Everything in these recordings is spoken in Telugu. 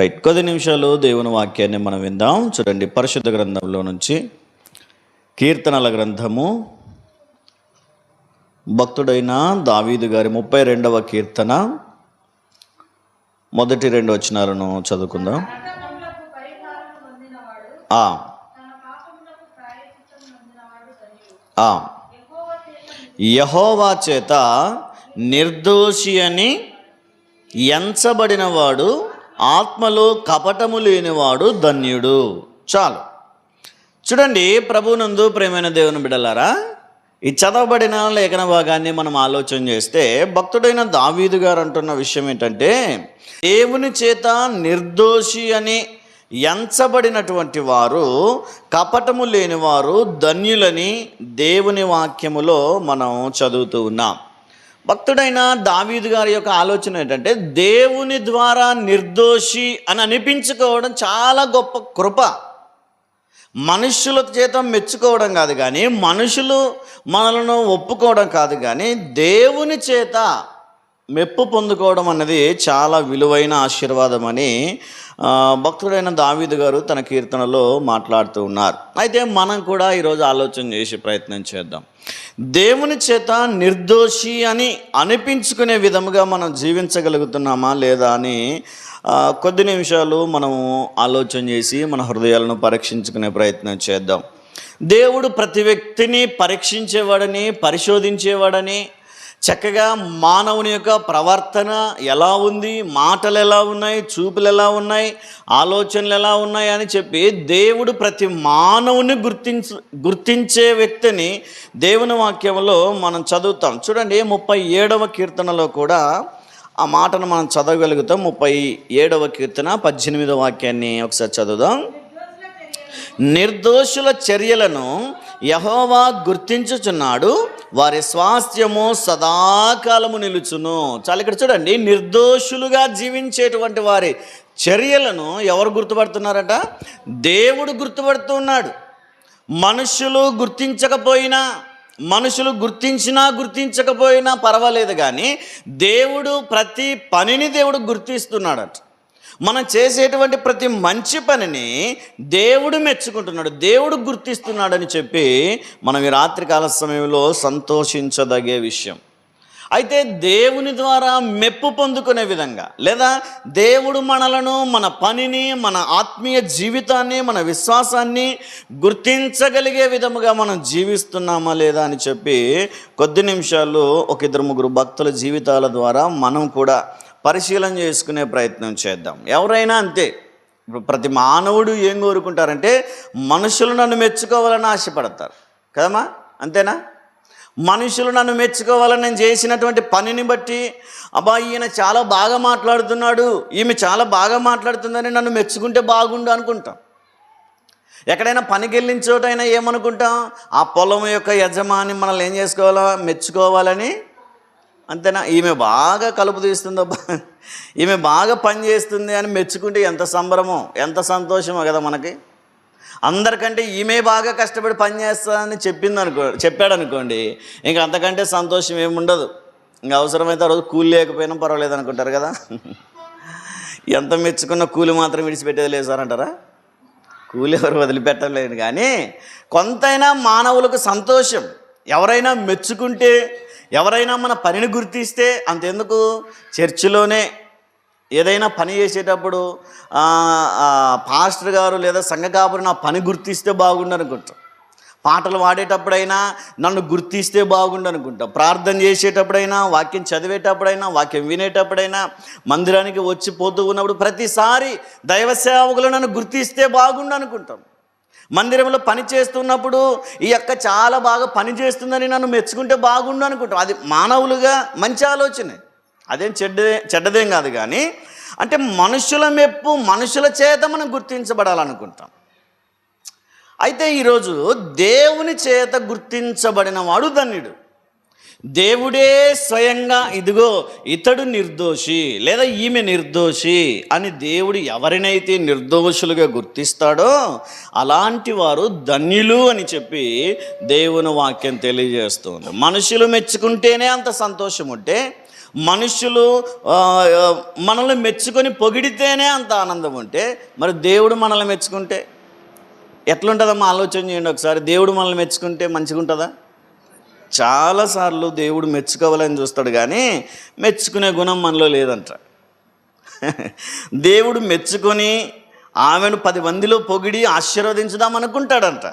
రైట్ కొద్ది నిమిషాలు దేవుని వాక్యాన్ని మనం విందాం. చూడండి పరిశుద్ధ గ్రంథంలో నుంచి కీర్తనల గ్రంథము. భక్తుడైన దావీదు గారి ముప్పై రెండవ కీర్తన. మొదటి రెండు వచనాలను చదువుకుందాం. ఆ, ఆ. చేత నిర్దోషి అని ఎంచబడినవాడు ఆత్మలో కపటము లేనివాడు ధన్యుడు. చాలు. చూడండి ప్రభునందు ప్రేమైన దేవుని బిడలారా ఈ చదవబడిన లేఖన భాగాన్ని మనం ఆలోచన చేస్తే భక్తుడైన దావీదు గారు అంటున్న విషయం ఏంటంటే దేవుని చేత నిర్దోషి అని ఎంచబడినటువంటి వారు కపటము లేనివారు ధన్యులని దేవుని వాక్యములో మనం చదువుతూ ఉన్నాం. భక్తుడైన దావీదు గారి యొక్క ఆలోచన ఏంటంటే దేవుని ద్వారా నిర్దోషి అని అనిపించుకోవడం చాలా గొప్ప కృప. మనుషుల చేత మెచ్చుకోవడం కాదు కానీ మనుషులు మనలను ఒప్పుకోవడం కాదు కానీ దేవుని చేత మెప్పు పొందుకోవడం అన్నది చాలా విలువైన ఆశీర్వాదం అని భక్తుడైన దావీదు గారు తన కీర్తనలో మాట్లాడుతూ ఉన్నారు. అయితే మనం కూడా ఈరోజు ఆలోచన చేసే ప్రయత్నం చేద్దాం. దేవుని చేత నిర్దోషి అని అనిపించుకునే విధముగా మనం జీవించగలుగుతున్నామా లేదా అని కొద్ది నిమిషాలు మనము ఆలోచన చేసి మన హృదయాలను పరీక్షించుకునే ప్రయత్నం చేద్దాం. దేవుడు ప్రతి వ్యక్తిని పరీక్షించేవాడని పరిశోధించేవాడని చక్కగా మానవుని యొక్క ప్రవర్తన ఎలా ఉంది? మాటలు ఎలా ఉన్నాయి? చూపులు ఎలా ఉన్నాయి? ఆలోచనలు ఎలా ఉన్నాయి? అని చెప్పి దేవుడు ప్రతి మానవుని గుర్తించ గుర్తించే వ్యక్తిని దేవుని వాక్యంలో మనం చదువుతాం. చూడండి ముప్పై ఏడవ కీర్తనలో కూడా ఆ మాటను మనం చదవగలుగుతాం. ముప్పై ఏడవ కీర్తన పద్దెనిమిదవ వాక్యాన్ని ఒకసారి చదువుదాం. నిర్దోషుల చర్యలను యహోవా గుర్తించుచున్నాడు వారి స్వాస్థ్యము సదాకాలము నిలుచును. చాలా ఇక్కడ చూడండి నిర్దోషులుగా జీవించేటువంటి వారి చర్యలను ఎవరు గుర్తుపడుతున్నారట? దేవుడు గుర్తుపడుతున్నాడు మనుషులు గుర్తించకపోయినా మనుషులు గుర్తించినా గుర్తించకపోయినా పర్వాలేదు కానీ దేవుడు ప్రతి పనిని దేవుడు గుర్తిస్తున్నాడట. మనం చేసేటువంటి ప్రతి మంచి పనిని దేవుడు మెచ్చుకుంటున్నాడు దేవుడు గుర్తిస్తున్నాడని చెప్పి మనం ఈ రాత్రికాల సమయంలో సంతోషించదగే విషయం. అయితే దేవుని ద్వారా మెప్పు పొందుకునే విధంగా లేదా దేవుడు మనలను మన పనిని మన ఆత్మీయ జీవితాన్ని మన విశ్వాసాన్ని గుర్తించగలిగే విధముగా మనం జీవిస్తున్నామా లేదా అని చెప్పి కొద్ది నిమిషాలు ఒక ఇద్దరు ముగ్గురు భక్తుల జీవితాల ద్వారా మనం కూడా పరిశీలన చేసుకునే ప్రయత్నం చేద్దాం. ఎవరైనా అంతే. ఇప్పుడు ప్రతి మానవుడు ఏం కోరుకుంటారంటే మనుషులు నన్ను మెచ్చుకోవాలని ఆశపడతారు. కదమ్మా? అంతేనా? మనుషులు నన్ను మెచ్చుకోవాలని నేను చేసినటువంటి పనిని బట్టి అబ్బా ఈయన చాలా బాగా మాట్లాడుతున్నాడు ఈమె చాలా బాగా మాట్లాడుతుందని నన్ను మెచ్చుకుంటే బాగుండు అనుకుంటాం. ఎక్కడైనా పనికి వెళ్ళిన చోటైనా ఏమనుకుంటాం? ఆ పొలం యొక్క యజమాని మనల్ని ఏం చేసుకోవాలా? మెచ్చుకోవాలని అంతేనా? ఈమె బాగా కలుపు తీస్తుందో ఈమె బాగా పని చేస్తుంది అని మెచ్చుకుంటే ఎంత సంబరమో ఎంత సంతోషమో కదా మనకి. అందరికంటే ఈమె బాగా కష్టపడి పని చెప్పింది అనుకో చెప్పాడు అనుకోండి ఇంకా అంతకంటే సంతోషం ఏముండదు ఇంకా అవసరమైతే ఆ రోజు కూలి లేకపోయినా పర్వాలేదు అనుకుంటారు కదా. ఎంత మెచ్చుకున్న కూలి మాత్రం విడిచిపెట్టేది లేదు సార్ అంటారా? కూలి ఎవరు వదిలిపెట్టలేదు కానీ కొంతైనా మానవులకు సంతోషం. ఎవరైనా మెచ్చుకుంటే ఎవరైనా మన పనిని గుర్తిస్తే అంతెందుకు? చర్చిలోనే ఏదైనా పని చేసేటప్పుడు పాస్టర్ గారు లేదా సంఘ కాపురి నా పని గుర్తిస్తే బాగుండు అనుకుంటాం పాటలు పాడేటప్పుడైనా నన్ను గుర్తిస్తే బాగుండనుకుంటాం ప్రార్థన చేసేటప్పుడైనా వాక్యం చదివేటప్పుడైనా వాక్యం వినేటప్పుడైనా మందిరానికి వచ్చి పోతూ ఉన్నప్పుడు ప్రతిసారి దైవ సేవకులు నన్ను గుర్తిస్తే బాగుండు అనుకుంటాం మందిరంలో పని చేస్తున్నప్పుడు ఈ అక్క చాలా బాగా పని చేస్తుందని నన్ను మెచ్చుకుంటే బాగుండు అనుకుంటాం అది మానవులుగా మంచి ఆలోచనే. అదేం చెడ్డదే చెడ్డదేం కాదు కానీ అంటే మనుషుల మెప్పు మనుషుల చేత మనం గుర్తించబడాలనుకుంటాం. అయితే ఈరోజు దేవుని చేత గుర్తించబడిన వాడు ధన్యుడు. దేవుడే స్వయంగా ఇదిగో ఇతడు నిర్దోషి లేదా ఈమె నిర్దోషి అని దేవుడు ఎవరినైతే నిర్దోషులుగా గుర్తిస్తాడో అలాంటి వారు ధన్యులు అని చెప్పి దేవుని వాక్యం తెలియజేస్తుంది. మనుషులు మెచ్చుకుంటేనే అంత సంతోషం ఉంటే మనుషులు మనల్ని మెచ్చుకొని పొగిడితేనే అంత ఆనందం ఉంటే మరి దేవుడు మనల్ని మెచ్చుకుంటే ఎట్లుంటుందమ్మా? ఆలోచన చేయండి ఒకసారి. దేవుడు మనల్ని మెచ్చుకుంటే మంచిగా ఉంటుందా చాలాసార్లు దేవుడు మెచ్చుకోవాలని చూస్తాడు కానీ మెచ్చుకునే గుణం మనలో లేదంట. దేవుడు మెచ్చుకొని ఆమెను పది మందిలో పొగిడి ఆశీర్వదించుదాం అనుకుంటాడంట.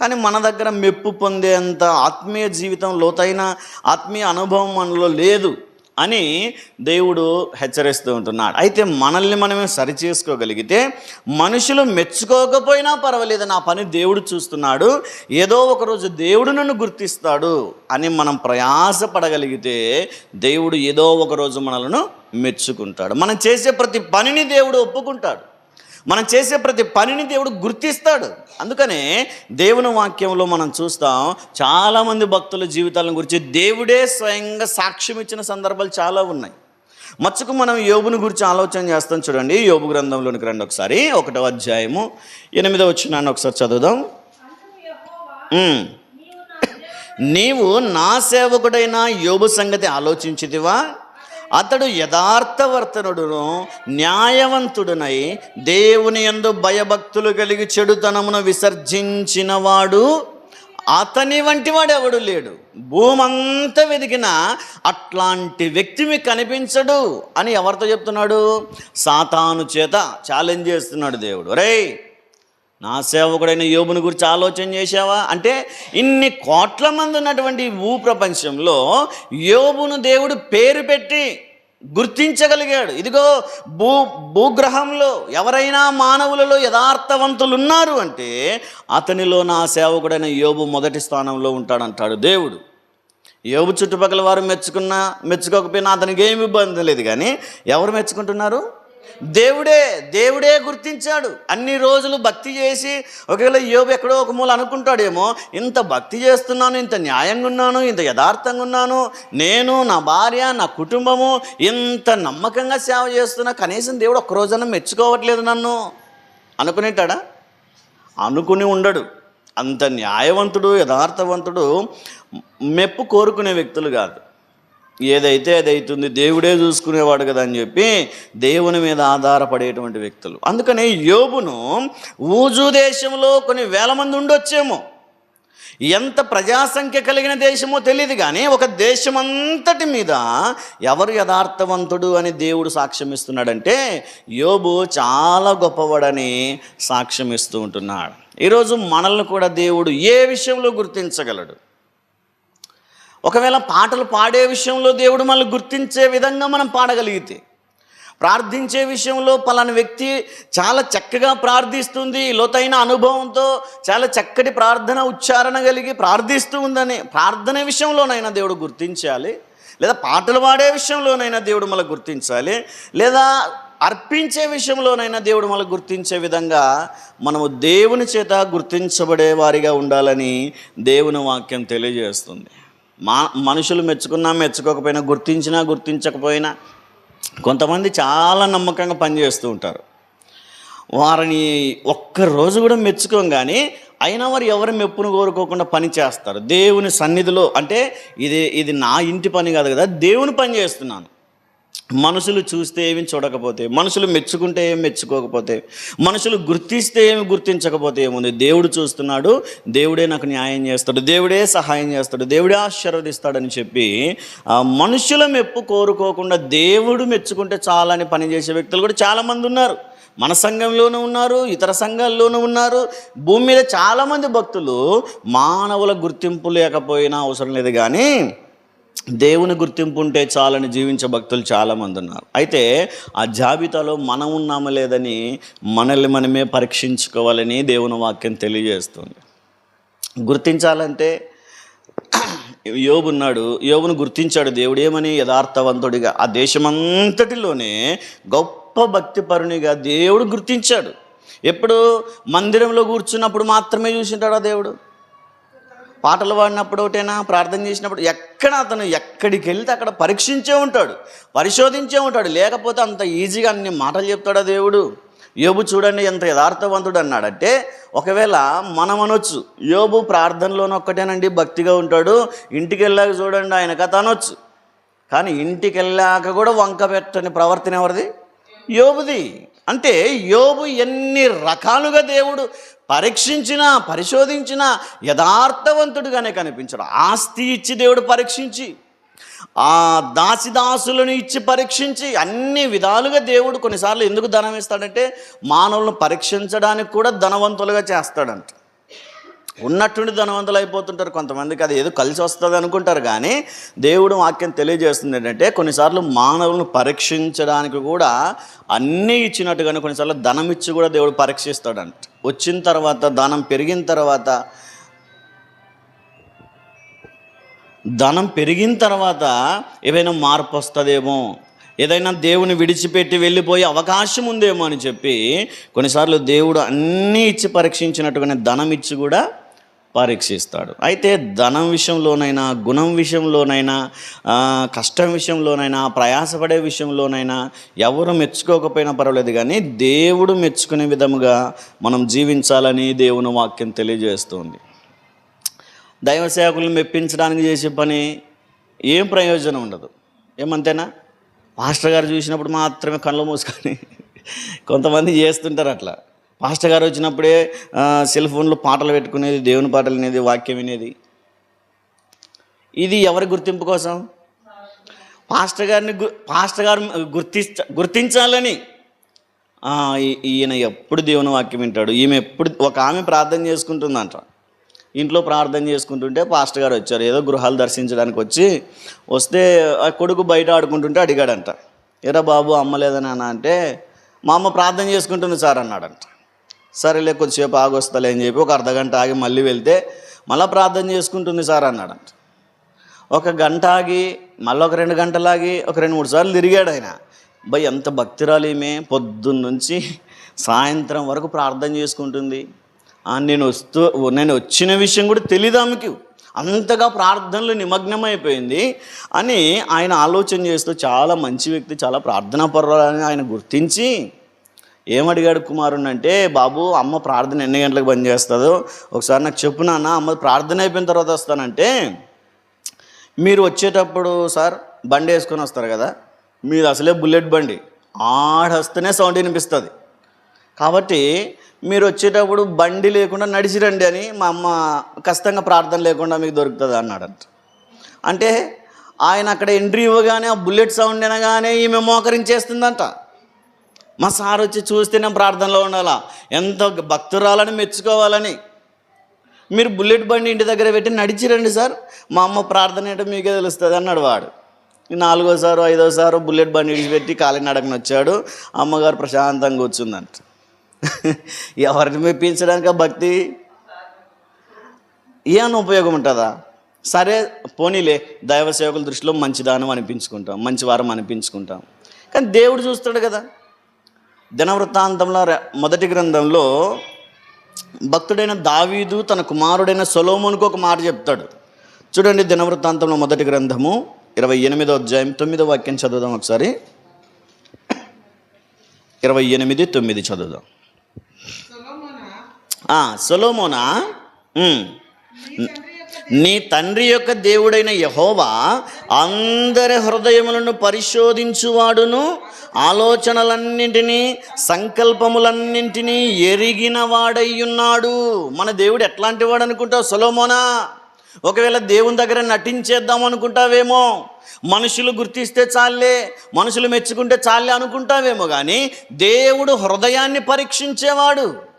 కానీ మన దగ్గర మెప్పు పొందేంత ఆత్మీయ జీవితం లోతైన ఆత్మీయ అనుభవం మనలో లేదు. అని దేవుడు హెచ్చరిస్తూ ఉంటున్నాడు. అయితే మనల్ని మనమే సరి చేసుకోగలిగితే మనుషులు మెచ్చుకోకపోయినా పర్వాలేదు నా పని దేవుడు చూస్తున్నాడు ఏదో ఒక రోజు దేవుడు నన్ను గుర్తిస్తాడు అని మనం ప్రయాసపడగలిగితే దేవుడు ఏదో ఒక రోజు మనలను మెచ్చుకుంటాడు. మనం చేసే ప్రతి పనిని దేవుడు ఒప్పుకుంటాడు. మనం చేసే ప్రతి పనిని దేవుడు గుర్తిస్తాడు. అందుకనే దేవుని వాక్యంలో మనం చూస్తాం చాలామంది భక్తుల జీవితాలను గురించి దేవుడే స్వయంగా సాక్ష్యం ఇచ్చిన సందర్భాలు చాలా ఉన్నాయి. మచ్చుకు మనం యోబుని గురించి ఆలోచన చేస్తాం చూడండి యోబు గ్రంథంలోనికి రండి ఒకసారి ఒకటో అధ్యాయము ఎనిమిదో వచ్చినాన్ని ఒకసారి చదువుదాం. నీవు నా సేవకుడైన యోబు సంగతి ఆలోచించితివా? అతడు యథార్థవర్తనుడును న్యాయవంతుడునై దేవుని యందు భయభక్తులు కలిగి చెడుతనమును విసర్జించినవాడు అతని వంటి వాడు ఎవడు లేడు. భూమంతా వెతికినా అట్లాంటి వ్యక్తి మీకు కనిపించడు అని ఎవరితో చెప్తున్నాడు? సాతాను చేత ఛాలెంజ్ చేస్తున్నాడు దేవుడు. రే నా సేవకుడైన యోబుని గురించి ఆలోచన చేశావా? అంటే ఇన్ని కోట్ల మంది ఉన్నటువంటి భూ ప్రపంచంలో యోబును దేవుడు పేరు పెట్టి గుర్తించగలిగాడు. ఇదిగో భూ భూగ్రహంలో ఎవరైనా మానవులలో యథార్థవంతులు ఉన్నారు అంటే అతనిలో నా సేవకుడైన యోబు మొదటి స్థానంలో ఉంటాడంటాడు దేవుడు. యోబు చుట్టుపక్కల వారు మెచ్చుకున్నా మెచ్చుకోకపోయినా అతనికి ఏమి ఇబ్బంది లేదు కానీ ఎవరు మెచ్చుకుంటున్నారు? దేవుడే దేవుడే గుర్తించాడు. అన్ని రోజులు భక్తి చేసి ఒకవేళ యోబు ఎక్కడో ఒక మూల అనుకుంటాడేమో ఇంత భక్తి చేస్తున్నాను ఇంత న్యాయంగా ఉన్నాను ఇంత యథార్థంగా ఉన్నాను నేను నా భార్య నా కుటుంబము ఇంత నమ్మకంగా సేవ చేస్తున్నా కనీసం దేవుడు ఒక్క మెచ్చుకోవట్లేదు నన్ను. అనుకునేటాడా? అనుకుని ఉండడు. అంత న్యాయవంతుడు యథార్థవంతుడు మెప్పు కోరుకునే వ్యక్తులు కాదు. ఏదైతే అది అవుతుంది దేవుడే చూసుకునేవాడు కదా అని చెప్పి దేవుని మీద ఆధారపడేటువంటి వ్యక్తులు. అందుకని యోబును ఊజు దేశంలో కొన్ని వేల మంది ఉండొచ్చేమో. ఎంత ప్రజాసంఖ్య కలిగిన దేశమో తెలియదు కానీ ఒక దేశమంతటి మీద ఎవరు యథార్థవంతుడు అని దేవుడు సాక్ష్యం ఇస్తున్నాడంటే యోబు చాలా గొప్పవాడని సాక్ష్యం ఇస్తూ ఉంటున్నాడు. ఈరోజు మనల్ని కూడా దేవుడు ఏ విషయంలో గుర్తించగలడు? ఒకవేళ పాటలు పాడే విషయంలో దేవుడు మనల్ని గుర్తించే విధంగా మనం పాడగలిగితే ప్రార్థించే విషయంలో పలానా వ్యక్తి చాలా చక్కగా ప్రార్థిస్తుంది లోతైన అనుభవంతో చాలా చక్కటి ప్రార్థన ఉచ్చారణ కలిగి ప్రార్థిస్తూ ఉందని ప్రార్థన విషయంలోనైనా దేవుడు గుర్తించాలి లేదా పాటలు పాడే విషయంలోనైనా దేవుడు మళ్ళీ గుర్తించాలి లేదా అర్పించే విషయంలోనైనా దేవుడు మళ్ళీ గుర్తించే విధంగా మనము దేవుని చేత గుర్తించబడే వారిగా ఉండాలని దేవుని వాక్యం తెలియజేస్తుంది. మా మనుషులు మెచ్చుకున్నా మెచ్చుకోకపోయినా గుర్తించినా గుర్తించకపోయినా కొంతమంది చాలా నమ్మకంగా పనిచేస్తూ ఉంటారు. వారిని ఒక్క రోజు కూడా మెచ్చుకోం కానీ అయినా వారు ఎవరి మెప్పును కోరుకోకుండా పని చేస్తారు. దేవుని సన్నిధిలో అంటే ఇది ఇది నా ఇంటి పని కాదు కదా దేవుని పని చేస్తున్నాను. మనుషులు చూస్తే ఏమి చూడకపోతే మనుషులు మెచ్చుకుంటే ఏమి మెచ్చుకోకపోతే మనుషులు గుర్తిస్తే ఏమి గుర్తించకపోతే ఏముంది? దేవుడు చూస్తున్నాడు దేవుడే నాకు న్యాయం చేస్తాడు దేవుడే సహాయం చేస్తాడు దేవుడే ఆశీర్వదిస్తాడని చెప్పి మనుషుల మెప్పు కోరుకోకుండా దేవుడు మెచ్చుకుంటే చాలని పనిచేసే వ్యక్తులు కూడా చాలామంది ఉన్నారు. మన సంఘంలోనూ ఉన్నారు ఇతర సంఘాల్లోనూ ఉన్నారు. భూమి మీద చాలామంది భక్తులు మానవుల గుర్తింపు లేకపోయినా అవసరం లేదు కానీ దేవుని గుర్తింపు ఉంటే చాలని జీవించే భక్తులు చాలామంది ఉన్నారు. అయితే ఆ జాబితాలో మనం ఉన్నాము లేదని మనల్ని మనమే పరీక్షించుకోవాలని దేవుని వాక్యం తెలియజేస్తుంది. గుర్తించాలంటే యోబు ఉన్నాడు. యోబును గుర్తించాడు దేవుడు ఏమని? యథార్థవంతుడిగా. ఆ దేశమంతటిలోనే గొప్ప భక్తిపరునిగా దేవుడు గుర్తించాడు. ఎప్పుడు మందిరంలో కూర్చున్నప్పుడు మాత్రమే చూసింటాడా దేవుడు? పాటలు పాడినప్పుడు ఒకటేనా? ప్రార్థన చేసినప్పుడు ఎక్కడ అతను ఎక్కడికి వెళ్తే అక్కడ పరీక్షించే ఉంటాడు పరిశోధించే ఉంటాడు. లేకపోతే అంత ఈజీగా అన్ని మాటలు చెప్తాడా దేవుడు? యోబు చూడండి ఎంత యథార్థవంతుడు అన్నాడంటే ఒకవేళ మనం అనొచ్చు యోబు ప్రార్థనలోనే ఒక్కటేనండి భక్తిగా ఉంటాడు. ఇంటికి వెళ్ళాక చూడండి ఆయన కథ అనొచ్చు కానీ ఇంటికి వెళ్ళాక కూడా వంక పెట్టని ప్రవర్తన ఎవరిది? యోబుది. అంటే యోబు ఎన్ని రకాలుగా దేవుడు పరీక్షించినా పరిశోధించినా యథార్థవంతుడుగానే కనిపించడు. ఆస్తి ఇచ్చి దేవుడు పరీక్షించి ఆ దాసిదాసులను ఇచ్చి పరీక్షించి అన్ని విధాలుగా దేవుడు కొన్నిసార్లు ఎందుకు ధనం ఇస్తాడంటే మానవులను పరీక్షించడానికి కూడా ధనవంతులుగా చేస్తాడంట. ఉన్నట్టుండి ధనవంతులు అయిపోతుంటారు. కొంతమందికి అది ఏదో కలిసి వస్తుంది అనుకుంటారు. కానీ దేవుడు వాక్యం తెలియజేస్తుంది ఏంటంటే కొన్నిసార్లు మానవులను పరీక్షించడానికి కూడా అన్నీ ఇచ్చినట్టుగానే కొన్నిసార్లు ధనం ఇచ్చి కూడా దేవుడు పరీక్షిస్తాడంట. వచ్చిన తర్వాత ధనం పెరిగిన తర్వాత ధనం పెరిగిన తర్వాత ఏవైనా మార్పు వస్తుందేమో ఏదైనా దేవుని విడిచిపెట్టి వెళ్ళిపోయే అవకాశం ఉందేమో అని చెప్పి కొన్నిసార్లు దేవుడు అన్నీ ఇచ్చి పరీక్షించినట్టుగానే ధనం ఇచ్చి కూడా పరీక్షిస్తాడు. అయితే ధనం విషయంలోనైనా గుణం విషయంలోనైనా కష్టం విషయంలోనైనా ప్రయాసపడే విషయంలోనైనా ఎవరు మెచ్చుకోకపోయినా పర్వాలేదు కానీ దేవుడు మెచ్చుకునే విధముగా మనం జీవించాలని దేవుని వాక్యం తెలియజేస్తుంది. దైవ సేవకులను మెప్పించడానికి చేసే పని ఏం ప్రయోజనం ఉండదు. ఏమంతేనా? మాస్టర్ గారు చూసినప్పుడు మాత్రమే కళ్ళు మూసుకొని కొంతమంది చేస్తుంటారు అట్లా. పాస్టర్ గారు వచ్చినప్పుడే సెల్ ఫోన్లో పాటలు పెట్టుకునేది దేవుని పాటలు వినేది వాక్యం వినేది. ఇది ఎవరి గుర్తింపు కోసం? పాస్టర్ గారిని గు పాస్టర్ గారు గుర్తించ గుర్తించాలని. ఈయన ఎప్పుడు దేవుని వాక్యం వింటాడు? ఈమె ఎప్పుడు ఒక ఆమె ప్రార్థన చేసుకుంటుందంట. ఇంట్లో ప్రార్థన చేసుకుంటుంటే పాస్టర్ గారు వచ్చారు. ఏదో గృహాలు దర్శించడానికి వచ్చి వస్తే ఆ కొడుకు బయట ఆడుకుంటుంటే అడిగాడంట. ఎరా బాబు అమ్మ లేదని అన్న అంటే మా అమ్మ ప్రార్థన చేసుకుంటుంది సార్ అన్నాడంట. సరేలే కొద్దిసేపు ఆగొస్తలే అని చెప్పి ఒక అర్ధగంట ఆగి మళ్ళీ వెళ్తే మళ్ళీ ప్రార్థన చేసుకుంటుంది సార్ అన్నాడంట ఒక గంట ఆగి మళ్ళీ ఒక రెండు గంటలు ఆగి ఒక రెండు మూడు సార్లు తిరిగాడు ఆయన. భయ్ ఎంత భక్తిరాలు ఈమె. పొద్దున్న నుంచి సాయంత్రం వరకు ప్రార్థన చేసుకుంటుంది. నేను వస్తూ నేను వచ్చిన విషయం కూడా తెలియదు ఆమెకి. అంతగా ప్రార్థనలు నిమగ్నమైపోయింది. అని ఆయన ఆలోచన చేస్తూ చాలా మంచి వ్యక్తి చాలా ప్రార్థనా పర్వాలని ఆయన గుర్తించి ఏమడిగాడు కుమారుని అంటే బాబు అమ్మ ప్రార్థన ఎన్ని గంటలకు బంద్ చేస్తుందో ఒకసారి నాకు చెప్పు నాన్న అమ్మ ప్రార్థన అయిపోయిన తర్వాత వస్తానంటే మీరు వచ్చేటప్పుడు సార్ బండి వేసుకొని వస్తారు కదా మీరు అసలే బుల్లెట్ బండి ఆడొస్తేనే సౌండ్ వినిపిస్తుంది. కాబట్టి మీరు వచ్చేటప్పుడు బండి లేకుండా నడిచి రండి అని మా అమ్మ కష్టంగా ప్రార్థన లేకుండా మీకు దొరుకుతుంది అన్నాడంట. అంటే ఆయన అక్కడ ఎంట్రీ ఇవ్వగానే ఆ బుల్లెట్ సౌండ్ అనగానే ఈమె మోకరించేస్తుందంట. మా సార్ వచ్చి చూస్తే నేను ప్రార్థనలో ఉండాలా? ఎంత భక్తురాలని మెచ్చుకోవాలని. మీరు బుల్లెట్ బండి ఇంటి దగ్గర పెట్టి నడిచిరండి సార్. మా అమ్మ ప్రార్థన ఏంటో మీకే తెలుస్తుంది అన్నాడు వాడు. ఈ నాలుగోసారు ఐదోసారు బుల్లెట్ బండి విడిచిపెట్టి కాలినడకన వచ్చాడు. అమ్మగారు ప్రశాంతంగా కూర్చుందంట. ఎవరిని మెప్పించడానికి భక్తి? ఏమైనా ఉపయోగం ఉంటుందా? సరే పోనీలే. దైవ సేవకుల దృష్టిలో మంచి దానం అనిపించుకుంటాం మంచి వారం అనిపించుకుంటాం. కానీ దేవుడు చూస్తాడు కదా. దినవృత్తాంతంలో మొదటి గ్రంథంలో భక్తుడైన దావీదు తన కుమారుడైన సొలోమోన్కు ఒక మాట చెప్తాడు. చూడండి దినవృత్తాంతంలో మొదటి గ్రంథము ఇరవై ఎనిమిదో అధ్యాయం తొమ్మిదో వాక్యం చదువుదాం ఒకసారి. ఇరవై ఎనిమిది తొమ్మిది చదువుదాం. సొలోమోనా? నీ తండ్రి యొక్క దేవుడైన యహోవా అందరి హృదయములను పరిశోధించువాడును. ఆలోచనలన్నింటినీ సంకల్పములన్నింటినీ ఎరిగిన వాడయ్యున్నాడు. మన దేవుడు ఎట్లాంటి వాడు అనుకుంటావు సొలోమోనా? ఒకవేళ దేవుని దగ్గర నటించేద్దాం అనుకుంటావేమో? మనుషులు గుర్తిస్తే చాలే మనుషులు మెచ్చుకుంటే చాలే అనుకుంటావేమో కానీ దేవుడు హృదయాన్ని పరీక్షించేవాడు.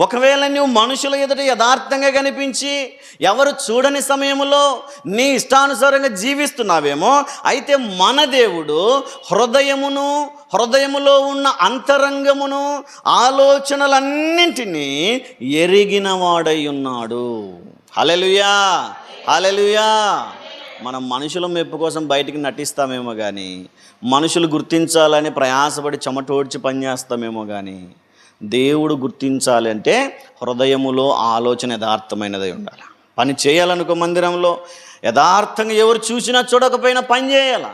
ఒకవేళ నువ్వు మనుషుల ఎదుట యథార్థంగా కనిపించి ఎవరు చూడని సమయంలో నీ ఇష్టానుసారంగా జీవిస్తున్నావేమో అయితే మన దేవుడు హృదయమును హృదయములో ఉన్న అంతరంగమును ఆలోచనలన్నింటినీ ఎరిగినవాడై ఉన్నాడు హలెలుయా హలెలుయా మనం మనుషుల మెప్పు కోసం బయటికి నటిస్తామేమో కానీ మనుషులు గుర్తించాలని ప్రయాసపడి చెమటోడ్చి పనిచేస్తామేమో కానీ దేవుడు గుర్తించాలంటే హృదయములో ఆలోచన యథార్థమైనదై ఉండాలి. పని చేయాలనుకో మందిరంలో యథార్థంగా ఎవరు చూసినా చూడకపోయినా పని చేయాలి.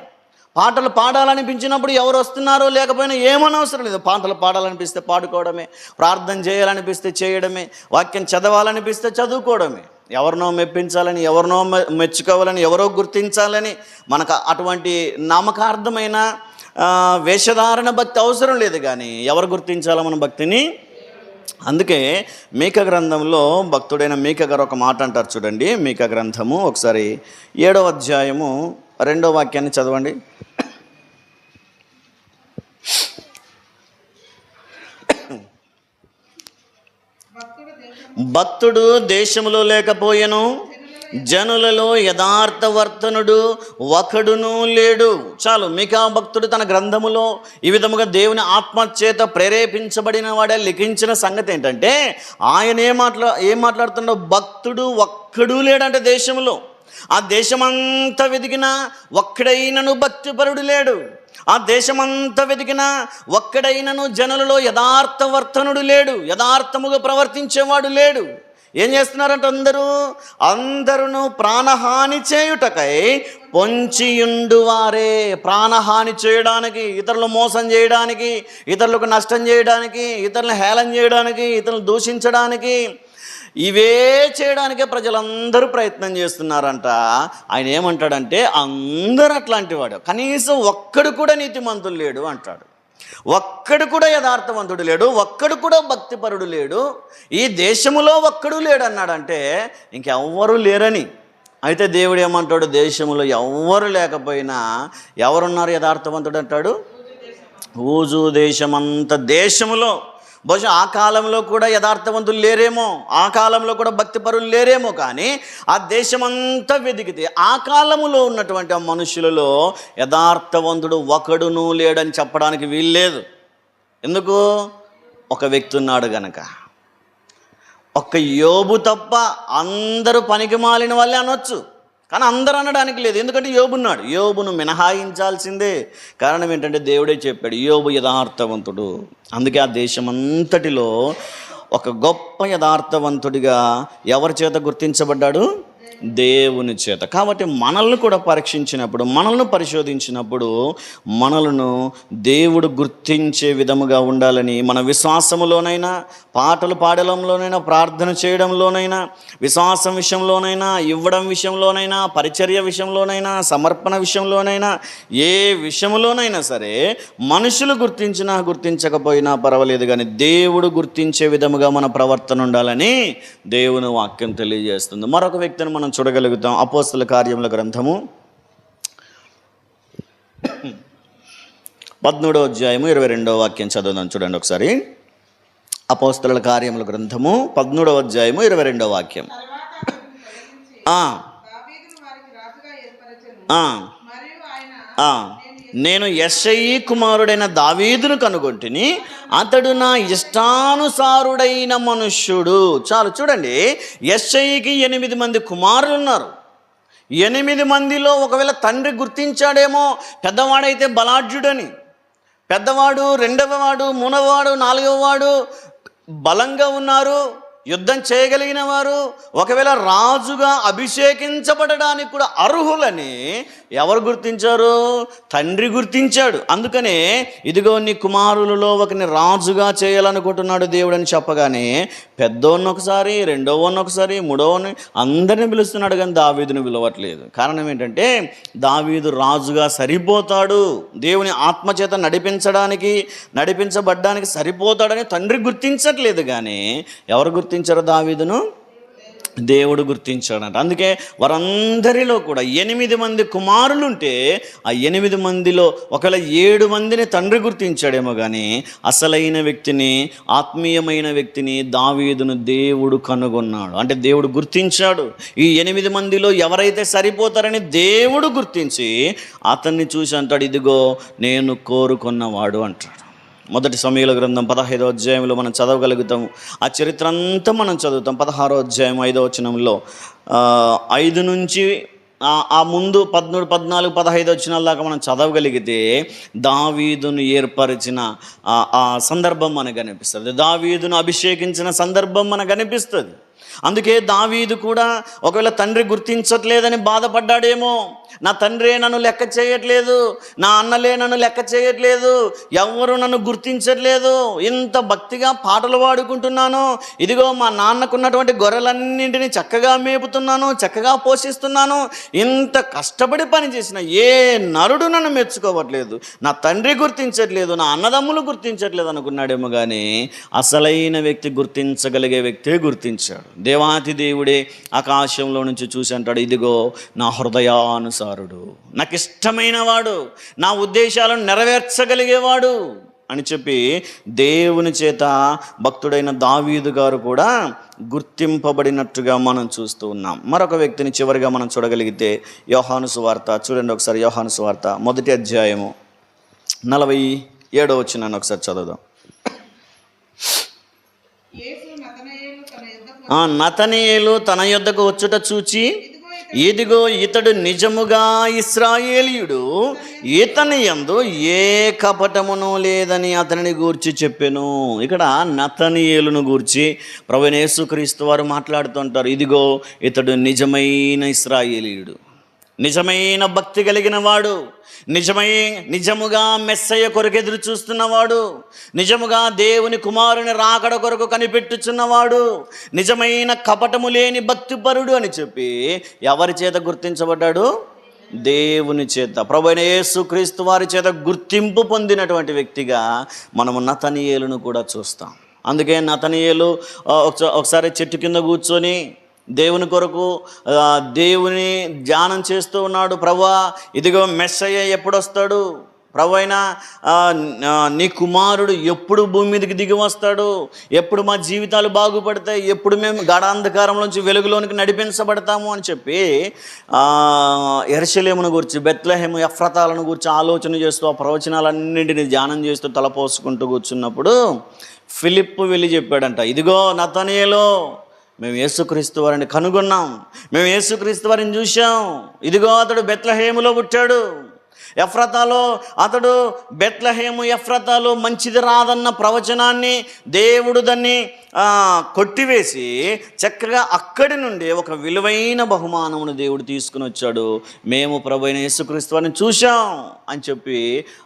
పాటలు పాడాలనిపించినప్పుడు ఎవరు వస్తున్నారో లేకపోయినా ఏమనవసరం లేదు. పాటలు పాడాలనిపిస్తే పాడుకోవడమే ప్రార్థన చేయాలనిపిస్తే చేయడమే వాక్యం చదవాలనిపిస్తే చదువుకోవడమే. ఎవరినో మెప్పించాలని ఎవరినో మె- మెచ్చుకోవాలని ఎవరో గుర్తించాలని మనకు అటువంటి నామకార్థమైన వేషధారణ భక్తి అవసరం లేదు కానీ ఎవరు గుర్తించాలో మన భక్తిని? అందుకే మీక గ్రంథంలో భక్తుడైన మీక గారు ఒక మాట అంటారు చూడండి మేక గ్రంథము ఒకసారి ఏడవ అధ్యాయము రెండో వాక్యాన్ని చదవండి. భక్తుడు దేశములో లేకపోయెను. జనులలో యథార్థవర్తనుడు ఒకడును లేడు. చాలు మికా భక్తుడు తన గ్రంథములో ఈ విధముగా దేవుని ఆత్మచేత ప్రేరేపించబడిన వాడే లిఖించిన సంగతి ఏంటంటే ఆయన ఏం మాట్లా ఏం మాట్లాడుతుండో భక్తుడు ఒక్కడు లేడంటే దేశంలో ఆ దేశమంతా వెతికినా ఒక్కడైనను భక్తిపరుడు లేడు. ఆ దేశమంతా వెతికినా ఒక్కడైనను జనులలో యథార్థవర్తనుడు లేడు. యథార్థముగా ప్రవర్తించేవాడు లేడు. ఏం చేస్తున్నారంట అందరూ? అందరును ప్రాణహాని చేయుటకై పొంచియుండు వారే ప్రాణహాని చేయడానికి ఇతరులు మోసం చేయడానికి ఇతరులకు నష్టం చేయడానికి ఇతరులను హేళన చేయడానికి ఇతరులను దూషించడానికి ఇవే చేయడానికే ప్రజలందరూ ప్రయత్నం చేస్తున్నారంట. ఆయన ఏమంటాడంటే అందరూ అట్లాంటి వాడు. కనీసం ఒక్కడు కూడా నీతిమంతులు లేడు అంటాడు. ఒక్కడు కూడా యథార్థవంతుడు లేడు ఒక్కడు కూడా భక్తిపరుడు లేడు. ఈ దేశములో ఒక్కడు లేడు అన్నాడంటే ఇంకెవ్వరూ లేరని. అయితే దేవుడు ఏమంటాడు? దేశంలో ఎవ్వరు లేకపోయినా ఎవరున్నారు యథార్థవంతుడు అంటాడు? ఊజు దేశమంత దేశములో. బహుశా ఆ కాలంలో కూడా యథార్థవంతులు లేరేమో ఆ కాలంలో కూడా భక్తిపరులు లేరేమో కానీ ఆ దేశమంతా వెతికితే ఆ కాలములో ఉన్నటువంటి ఆ మనుషులలో యథార్థవంతుడు ఒకడును లేడని చెప్పడానికి వీల్లేదు. ఎందుకు? ఒక వ్యక్తి ఉన్నాడు గనక. ఒక్క యోబు తప్ప అందరూ పనికి మాలిన వాళ్ళే అనొచ్చు. కానీ అందరూ అనడానికి లేదు. ఎందుకంటే యోబున్నాడు యోబును మినహాయించాల్సిందే. కారణం ఏంటంటే దేవుడే చెప్పాడు యోబు యథార్థవంతుడు. అందుకే ఆ దేశమంతటిలో ఒక గొప్ప యథార్థవంతుడిగా ఎవరి చేత గుర్తించబడ్డాడు? దేవుని చేత. కాబట్టి మనల్ని కూడా పరీక్షించినప్పుడు మనల్ని పరిశోధించినప్పుడు మనలను దేవుడు గుర్తించే విధముగా ఉండాలని మన విశ్వాసములోనైనా పాటలు పాడడంలోనైనా ప్రార్థన చేయడంలోనైనా విశ్వాసం విషయంలోనైనా ఇవ్వడం విషయంలోనైనా పరిచర్య విషయంలోనైనా సమర్పణ విషయంలోనైనా ఏ విషయంలోనైనా సరే మనుషులు గుర్తించినా గుర్తించకపోయినా పర్వాలేదు కానీ దేవుడు గుర్తించే విధముగా మన ప్రవర్తన ఉండాలని దేవుని వాక్యం తెలియజేస్తుంది. మరొక వ్యక్తిని మనం చూడగలుగుతాం అపోస్తుల కార్యముల గ్రంథము. పద్మూడో అధ్యాయము ఇరవై రెండో వాక్యం చదువుదాం చూడండి ఒకసారి. అపోస్తల కార్యముల గ్రంథము పద్మూడవ అధ్యాయము ఇరవై రెండో వాక్యం. ఆ, ఆ. నేను ఎస్ఐ కుమారుడైన దావీదును కనుగొంటిని అతడు నా ఇష్టానుసారుడైన మనుష్యుడు. చాలు చూడండి ఎస్ఐకి ఎనిమిది మంది కుమారులు ఉన్నారు ఎనిమిది మందిలో ఒకవేళ తండ్రి గుర్తించాడేమో పెద్దవాడైతే బలాఢ్యుడని. పెద్దవాడు రెండవ వాడు మూడవవాడు నాలుగవ వాడు బలంగా ఉన్నారు. యుద్ధం చేయగలిగిన వారు ఒకవేళ రాజుగా అభిషేకించబడడానికి కూడా అర్హులని ఎవరు గుర్తించారు? తండ్రి గుర్తించాడు. అందుకనే ఇదిగో నీ కుమారులలో ఒకరిని రాజుగా చేయాలనుకుంటున్నాడు దేవుడు అని చెప్పగానే పెద్దోన్న ఒకసారి రెండోవన్ని ఒకసారి మూడోవని అందరిని పిలుస్తున్నాడు కానీ దావీదుని పిలవట్లేదు. కారణం ఏంటంటే దావీదు రాజుగా సరిపోతాడు. దేవుని ఆత్మచేత నడిపించడానికి నడిపించబడ్డానికి సరిపోతాడని తండ్రి గుర్తించట్లేదు కానీ ఎవరు గుర్తించారు దావీదును? దేవుడు గుర్తించాడంట. అందుకే వారందరిలో కూడా ఎనిమిది మంది కుమారులుంటే ఆ ఎనిమిది మందిలో ఒకవేళ ఏడు మందిని తండ్రి గుర్తించాడేమో కానీ అసలైన వ్యక్తిని ఆత్మీయమైన వ్యక్తిని దావీదును దేవుడు కనుగొన్నాడు. అంటే దేవుడు గుర్తించాడు. ఈ ఎనిమిది మందిలో ఎవరైతే సరిపోతారని దేవుడు గుర్తించి అతన్ని చూసి అంటాడు ఇదిగో నేను కోరుకున్నవాడు అంటాడు. మొదటి సమయంలో గ్రంథం పదహైదో అధ్యాయంలో మనం చదవగలుగుతాం. ఆ చరిత్ర అంతా మనం చదువుతాం. పదహారో అధ్యాయం ఐదో వచనంలో ఐదు నుంచి ఆ- ముందు పద్మూడు పద్నాలుగు పదహైదు వచ్చిన దాకా మనం చదవగలిగితే దావీదును ఏర్పరిచిన ఆ- ఆ సందర్భం మనకు కనిపిస్తుంది. దావీదును అభిషేకించిన సందర్భం మనకు కనిపిస్తుంది. అందుకే దావీదు కూడా ఒకవేళ తండ్రి గుర్తించట్లేదని బాధపడ్డాడేమో నా తండ్రే నన్ను లెక్క చేయట్లేదు నా అన్నలే నన్ను లెక్క చేయట్లేదు ఎవరు నన్ను గుర్తించట్లేదు ఇంత భక్తిగా పాటలు పాడుకుంటున్నాను ఇదిగో మా నాన్నకున్నటువంటి గొర్రెలన్నింటినీ చక్కగా మేపుతున్నాను చక్కగా పోషిస్తున్నాను ఇంత కష్టపడి పని చేసిన ఏ నరుడు నన్ను మెచ్చుకోవట్లేదు నా తండ్రి గుర్తించట్లేదు నా అన్నదమ్ములు గుర్తించట్లేదు అనుకున్నాడేమో కానీ అసలైన వ్యక్తి గుర్తించగలిగే వ్యక్తే గుర్తించాడు. దేవాతి దేవుడే ఆకాశంలో నుంచి చూసి అంటాడు ఇదిగో నా హృదయానుసారుడు నాకు ఇష్టమైన వాడు నా ఉద్దేశాలను నెరవేర్చగలిగేవాడు అని చెప్పి దేవుని చేత భక్తుడైన దావీదు గారు కూడా గుర్తింపబడినట్టుగా మనం చూస్తూ ఉన్నాం. మరొక వ్యక్తిని చివరిగా మనం చూడగలిగితే యోహాను సువార్త. చూడండి ఒకసారి యోహాను సువార్త మొదటి అధ్యాయము నలభై ఏడో వచ్చినాను ఒకసారి చదువుదాం యేసు నతనయేలు తన యుద్ధకు ఆ నతనీయులు తన యొద్దకు వచ్చుట చూచి ఇదిగో ఇతడు నిజముగా ఇస్రాయేలీయుడు ఇతని యందు ఏ కపటమును లేదని అతనిని గూర్చి చెప్పాను. ఇక్కడ నతనీయులను గూర్చి ప్రవణేశుక్రీస్తు వారు మాట్లాడుతుంటారు ఇదిగో ఇతడు నిజమైన ఇస్రాయేలీయుడు. నిజమైన భక్తి కలిగిన వాడు నిజమై నిజముగా మెస్సయ్య కొరకు ఎదురు చూస్తున్నవాడు నిజముగా దేవుని కుమారుని రాకడ కొరకు కనిపెట్టుచున్నవాడు నిజమైన కపటము లేని భక్తిపరుడు అని చెప్పి ఎవరి చేత గుర్తించబడ్డాడు? దేవుని చేత. ప్రభు యేసుక్రీస్తు వారి చేత గుర్తింపు పొందినటువంటి వ్యక్తిగా మనము నతనీయులను కూడా చూస్తాం. అందుకే నతనీయులు ఒకసారి చెట్టు కింద కూర్చొని దేవుని కొరకు దేవుని ధ్యానం చేస్తూ ఉన్నాడు. ప్రభా ఇదిగో మెస్సయ్య ఎప్పుడు వస్తాడు నీ కుమారుడు ఎప్పుడు భూమి మీదకి దిగి వస్తాడు? ఎప్పుడు మా జీవితాలు బాగుపడతాయి? ఎప్పుడు మేము గాఢాంధకారంలోంచి వెలుగులోనికి నడిపించబడతాము అని చెప్పి ఎరసలేమును గురించి బెత్లహేము ఎఫ్రతాలను గురించి ఆలోచన చేస్తూ ఆ ప్రవచనాలన్నింటినీ ధ్యానం చేస్తూ తలపోసుకుంటూ కూర్చున్నప్పుడు ఫిలిప్ వెళ్ళి చెప్పాడంట ఇదిగో నతనేలో మేము యేసుక్రీస్తు వారిని కనుగొన్నాం. మేము యేసుక్రీస్తు వారిని చూసాం ఇదిగో అతడు బెత్లహేములో పుట్టాడు. ఎఫ్రతాలో అతడు బెత్లహేము ఎఫ్రతాలో మంచిది రాదన్న ప్రవచనాన్ని దేవుడు దాన్ని కొట్టివేసి చక్కగా అక్కడి నుండి ఒక విలువైన బహుమానమును దేవుడు తీసుకుని వచ్చాడు. మేము ప్రభు అయిన యేసుక్రీస్తు వారిని చూశాం అని చెప్పి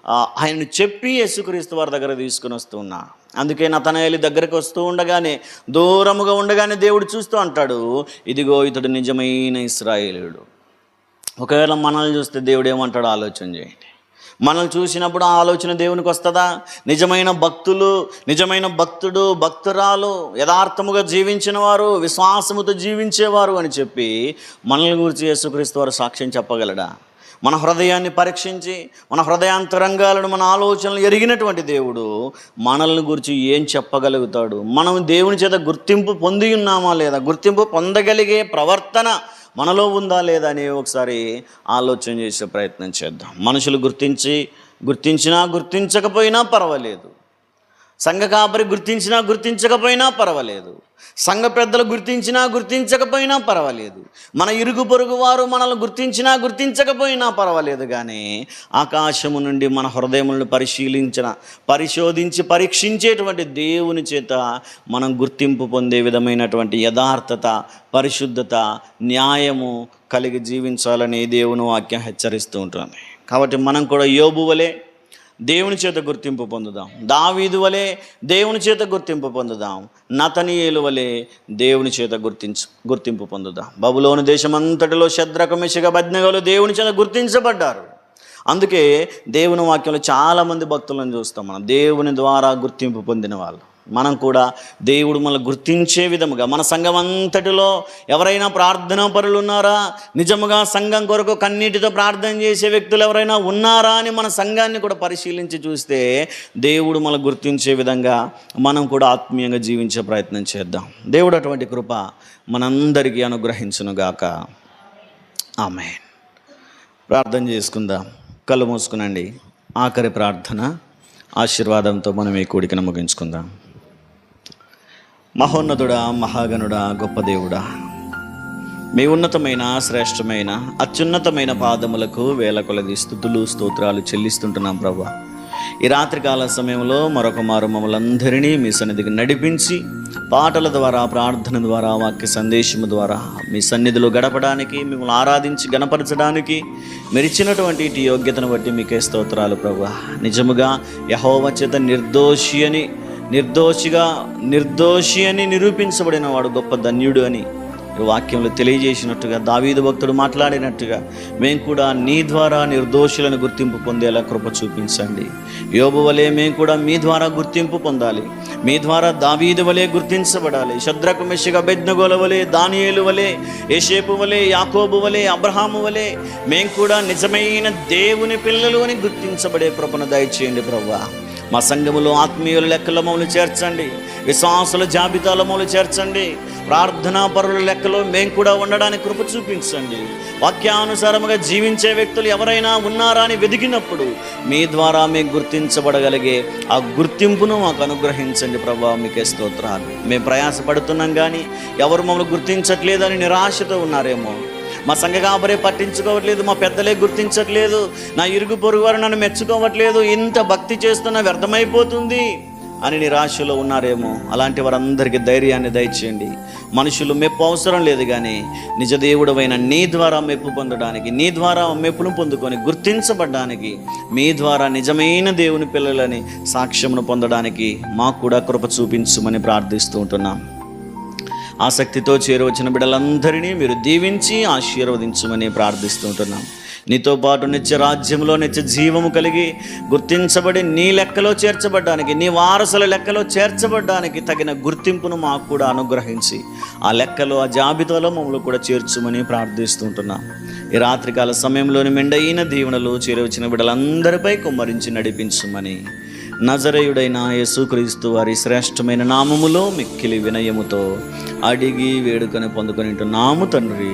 ఆయనను చెప్పి యేసుక్రీస్తు వారి దగ్గర తీసుకుని వస్తున్నా అందుకే నతనయలి దగ్గరకు వస్తూ ఉండగానే దూరముగా ఉండగానే దేవుడు చూస్తూ అంటాడు ఇదిగో ఇతడు నిజమైన ఇస్రాయేలుడు. ఒకవేళ మనల్ని చూస్తే దేవుడు ఏమంటాడు ఆలోచన చేయండి. మనల్ని చూసినప్పుడు ఆ ఆలోచన దేవునికి వస్తుందా? నిజమైన భక్తులు నిజమైన భక్తుడు భక్తురాలు యథార్థముగా జీవించిన వారు విశ్వాసముతో జీవించేవారు అని చెప్పి మనల్ని గురించి యేసుక్రీస్తు వారు సాక్ష్యం చెప్పగలడా? మన హృదయాన్ని పరీక్షించి మన హృదయాంతరంగాలను మన ఆలోచనలు ఎరిగినటువంటి దేవుడు మనల్ని గురించి ఏం చెప్పగలుగుతాడు? మనం దేవుని చేత గుర్తింపు పొంది ఉన్నామా లేదా? గుర్తింపు పొందగలిగే ప్రవర్తన మనలో ఉందా లేదా అని ఒకసారి ఆలోచన చేసే ప్రయత్నం చేద్దాం. మనుషులు గుర్తించి గుర్తించినా గుర్తించకపోయినా పర్వాలేదు. సంఘ కాపరి గుర్తించినా గుర్తించకపోయినా పర్వాలేదు. సంఘ పెద్దలు గుర్తించినా గుర్తించకపోయినా పర్వాలేదు. మన ఇరుగు పొరుగు వారు మనల్ని గుర్తించినా గుర్తించకపోయినా పర్వాలేదు కానీ ఆకాశము నుండి మన హృదయములను పరిశీలించిన పరిశోధించి పరీక్షించేటువంటి దేవుని చేత మనం గుర్తింపు పొందే విధమైనటువంటి యథార్థత పరిశుద్ధత న్యాయము కలిగి జీవించాలని దేవుని వాక్యం హెచ్చరిస్తూ ఉంటుంది. కాబట్టి మనం కూడా యోబువలే దేవుని చేత గుర్తింపు పొందుదాం. దావీదు వలె దేవుని చేత గుర్తింపు పొందుదాం. నతనీయులు వలె దేవుని చేత గుర్తించు గుర్తింపు పొందుదాం. బబులోని దేశమంతటిలో శద్రకమిషిక బజ్ఞగలు దేవుని చేత గుర్తించబడ్డారు. అందుకే దేవుని వాక్యంలో చాలామంది భక్తులను చూస్తాం మనం. దేవుని ద్వారా గుర్తింపు పొందిన వాళ్ళు. మనం కూడా దేవుడు మనల్ని గుర్తించే విధముగా మన సంఘం అంతటిలో ఎవరైనా ప్రార్థనా పరులు ఉన్నారా నిజముగా సంఘం కొరకు కన్నీటితో ప్రార్థన చేసే వ్యక్తులు ఎవరైనా ఉన్నారా అని మన సంఘాన్ని కూడా పరిశీలించి చూస్తే దేవుడు మనల్ని గుర్తించే విధంగా మనం కూడా ఆత్మీయంగా జీవించే ప్రయత్నం చేద్దాం. దేవుడు అటువంటి కృప మనందరికీ అనుగ్రహించునుగాక ఆమె ప్రార్థన చేసుకుందాం. కళ్ళు మూసుకునండి. ఆఖరి ప్రార్థన. ఆశీర్వాదంతో మనం ఈ కూడికను ముగించుకుందాం. మహోన్నతుడా మహాగణుడా గొప్ప దేవుడా. మీ ఉన్నతమైన శ్రేష్టమైన అత్యున్నతమైన పాదములకు వేల కొలది స్థుతులు స్తోత్రాలు చెల్లిస్తుంటున్నాం ప్రభా. ఈ రాత్రికాల సమయంలో మరొక మారు మమ్మల్ని మీ సన్నిధికి నడిపించి పాటల ద్వారా ప్రార్థన ద్వారా వాక్య సందేశము ద్వారా మీ సన్నిధిలో గడపడానికి మిమ్మల్ని ఆరాధించి గణపరచడానికి మీరు ఇచ్చినటువంటి ఇటు యోగ్యతను బట్టి మీకే స్తోత్రాలు ప్రభు. నిజముగా యహోవచత నిర్దోషి అని నిర్దోషిగా నిర్దోషి అని నిరూపించబడిన వాడు గొప్ప ధన్యుడు అని వాక్యంలో తెలియజేసినట్టుగా దావీదు భక్తుడు మాట్లాడినట్టుగా మేము కూడా నీ ద్వారా నిర్దోషులను గుర్తింపు పొందేలా కృప చూపించండి. యోబు వలె మేము కూడా మీ ద్వారా గుర్తింపు పొందాలి. మీ ద్వారా దావీదు వలె గుర్తించబడాలి. శద్రకు మెషిగా బెజ్ఞగోల వలె దానియేలు వలె ఏషేపు వలె యాకోబు వలె అబ్రహాము వలె మేము కూడా నిజమైన దేవుని పిల్లలు అని గుర్తించబడే కృపను దయచేయండి ప్రవ్వా. మా సంఘములో ఆత్మీయుల లెక్కలో మమ్మల్ని చేర్చండి. విశ్వాసుల జాబితాలో మమ్మల్ని చేర్చండి. ప్రార్థనా పరుల లెక్కలో మేము కూడా ఉండడానికి కృప చూపించండి. వాక్యానుసారముగా జీవించే వ్యక్తులు ఎవరైనా ఉన్నారా అని వెదికినప్పుడు మీ ద్వారా మేము గుర్తించబడగలిగే ఆ గుర్తింపును మాకు అనుగ్రహించండి ప్రభావ మీకే స్తోత్రాలు. మేము ప్రయాసపడుతున్నాం కానీ ఎవరు మమ్మల్ని గుర్తించట్లేదని నిరాశతో ఉన్నారేమో. మా సంఘ కాపరే పట్టించుకోవట్లేదు మా పెద్దలే గుర్తించట్లేదు నా ఇరుగు పొరుగు వారు నన్ను మెచ్చుకోవట్లేదు ఇంత భక్తి చేస్తున్నా వ్యర్థమైపోతుంది అని నిరాశలో ఉన్నారేమో. అలాంటి వారందరికీ ధైర్యాన్ని దయచేయండి. మనుషులు మెప్పు అవసరం లేదు కానీ నిజదేవుడవైన నీ ద్వారా మెప్పు పొందడానికి నీ ద్వారా మెప్పును పొందుకొని గుర్తించబడడానికి మీ ద్వారా నిజమైన దేవుని పిల్లలని సాక్ష్యమును పొందడానికి మాకు కూడా కృప చూపించమని ప్రార్థిస్తూ ఉంటున్నాం. ఆసక్తితో చేరవచ్చిన బిడ్డలందరినీ మీరు దీవించి ఆశీర్వదించమని ప్రార్థిస్తుంటున్నాం నీతో పాటు నిత్య రాజ్యంలో నిత్య జీవము కలిగి గుర్తించబడి నీ లెక్కలో చేర్చబడ్డానికి నీ వారసుల లెక్కలో చేర్చబడ్డానికి తగిన గుర్తింపును మాకు కూడా అనుగ్రహించి ఆ లెక్కలో ఆ జాబితాలో మమ్మల్ని కూడా చేర్చుమని ప్రార్థిస్తుంటున్నాం ఈ రాత్రికాల సమయంలోని మెండైన దీవెనలు చేరవచ్చిన బిడ్డలందరిపై కుమ్మరించి నడిపించమని నజరయుడైన యేసుక్రీస్తు వారి శ్రేష్టమైన నామములో మిక్కిలి వినయముతో అడిగి వేడుకొని పొందుకొని నాము తండ్రి.